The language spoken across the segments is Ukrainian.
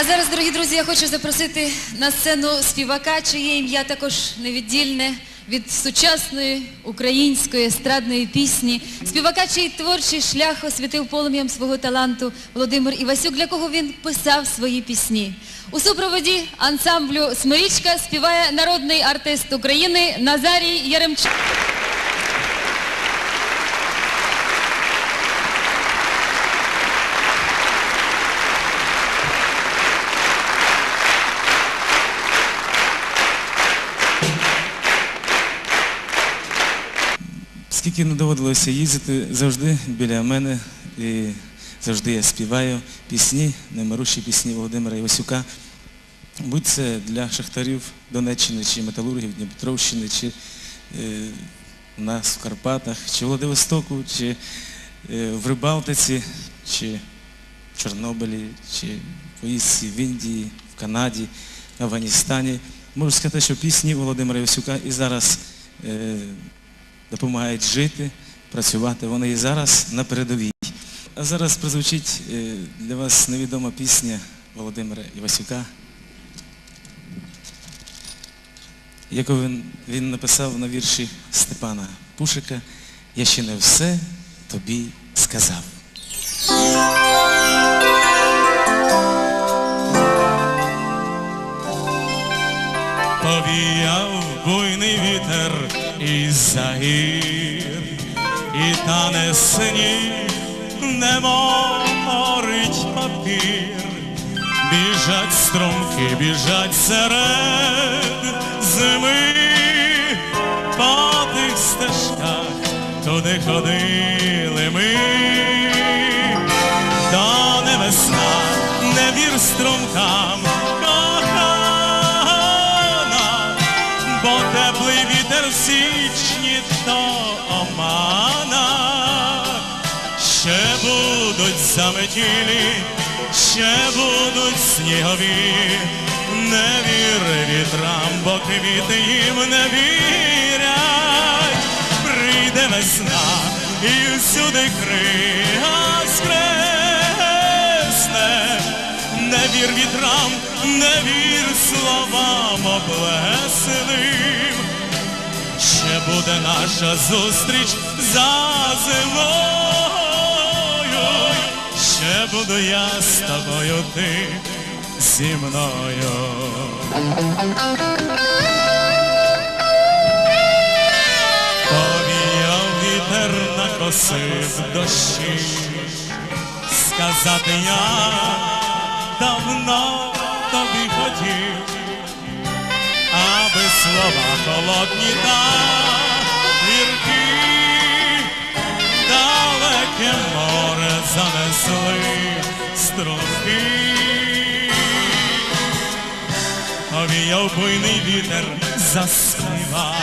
А зараз, дорогі друзі, я хочу запросити на сцену співака, чиє ім'я також невіддільне від сучасної української естрадної пісні. Співака, чий творчий шлях освітив полум'ям свого таланту Володимир Івасюк, для кого він писав свої пісні. У супроводі ансамблю Смирічка співає народний артист України Назарій Яремчук. Скільки не доводилося їздити, завжди біля мене і завжди я співаю пісні, немирущі пісні Володимира Івасюка. Будь це для шахтарів Донеччини чи металургів Дніпропетровщини, чи е, у нас в Карпатах, чи в Владивостоку, чи е, в Рибалтиці, чи в Чорнобилі, чи в поїздці в Індії, в Канаді, в Афганістані. Можу сказати, що пісні Володимира Івасюка і зараз е, допомагають жити, працювати. Вони і зараз на передовій. А зараз прозвучить е, для вас невідома пісня Володимира Івасюка, яку він, він написав на вірші Степана Пушика Я ще не все тобі сказав. Повіяв буйний вітер із загір, і тане сніг, не морить папір, біжать струмки, біжать серед зими, по тих стежках туди ходили ми, до не весна, не вір струмкам, теплий вітер в січні то омана, ще будуть заметілі, ще будуть снігові, не віри вітрам, бо квіти їм не вірять, прийде весна і всюди крига скресне, не вір вітрам, не вір словам облесним. Ще буде наша зустріч за зимою, ще буду я з тобою, ти зі мною. Повіяв вітер накосив дощі, сказати я давно тобі хотів, аби слова холодні та гіркі, далеке море занесли струнки. Овіяв буйний вітер заспівав,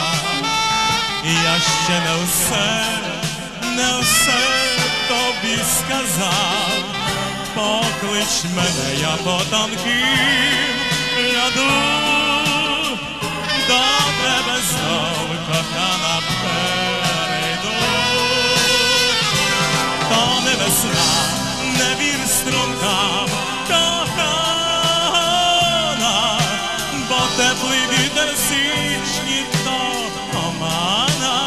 я ще не все, не все тобі сказав, поклич мене, я по тонким ляду, до тебе знов кохана перейду, то не весна, не вір стрункам, кохана, бо теплий вітер січні то омана,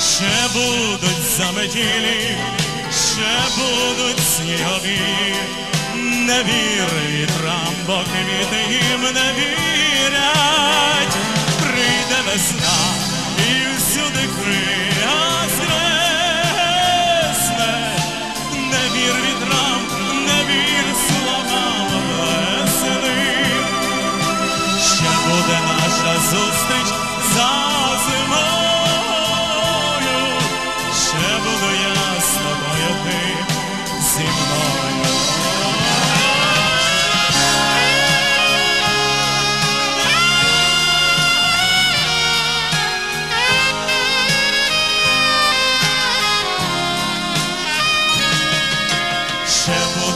ще будуть заметілі, ще будуть снігові, не віри вітрам, бо квіти їм не вірять,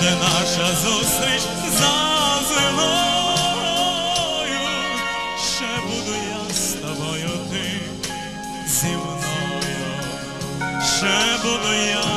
буде наша зустріч за зимою, ще буду я з тобою, ти зі мною, ще буду я.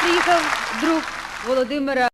Приїхав друг Володимира